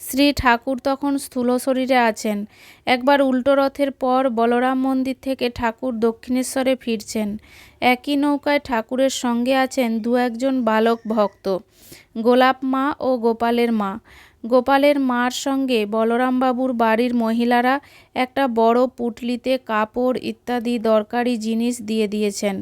শ্রী ঠাকুর তখন স্থূল শরীরে আছেন। একবার উল্টো রথের পর বলরাম মন্দির থেকে ঠাকুর দক্ষিণেশ্বরে ফিরছেন। একই নৌকায় ঠাকুরের সঙ্গে আছেন দু একজন বালক ভক্ত, গোলাপ মা ও গোপালের মা। গোপালের মার সঙ্গে বলরামবাবুর বাড়ির মহিলারা একটা বড় পুটলিতে কাপড় ইত্যাদি দরকারি জিনিস দিয়ে দিয়েছেন।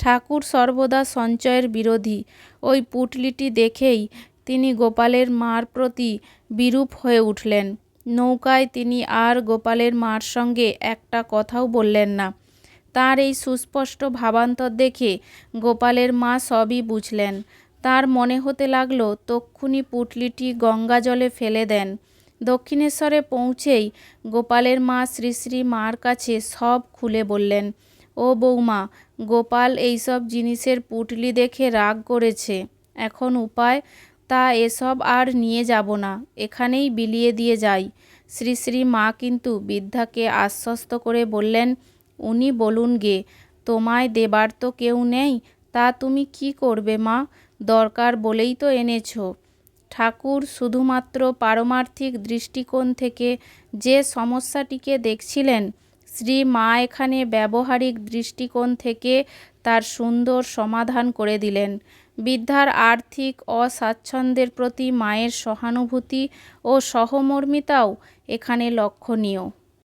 ঠাকুর সর্বদা সঞ্চয়ের বিরোধী। ওই পুটলিটি দেখেই তিনি গোপালের মার প্রতি বিরূপ হয়ে উঠলেন। নৌকায় তিনি আর গোপালের মার সঙ্গে একটা কথাও বললেন না। তার এই সুস্পষ্ট ভাবান্তর দেখে গোপালের মা সবই বুঝলেন। তার মনে হতে লাগল, তক্ষুনি পুটলিটি গঙ্গা জলে ফেলে দেন। দক্ষিণেশ্বরে পৌঁছেই গোপালের মা শ্রী শ্রী মার কাছে সব খুলে বললেন, ও বৌমা, গোপাল এইসব জিনিসের পুটলি দেখে রাগ করেছে। এখন উপায় তা এসব আর নিয়ে যাব না, এখানেই বিলিয়ে দিয়ে যাই। শ্রী শ্রী মা কিন্তু বৃদ্ধাকে আশ্বস্ত করে বললেন, উনি বলুন গে, তোমায় দেবার তো কেউ নেই, তা তুমি কি করবে মা? দরকার বলেই তো এনেছ। ঠাকুর শুধুমাত্র পারমার্থিক দৃষ্টিকোণ থেকে যে সমস্যাটিকে দেখছিলেন শ্রী মা এখানে ব্যবহারিক দৃষ্টিকোণ থেকে তার সুন্দর সমাধান করে দিলেন। বৃদ্ধার আর্থিক অস্বাচ্ছন্দ্যের প্রতি মায়ের সহানুভূতি ও সহমর্মিতাও এখানে লক্ষণীয়।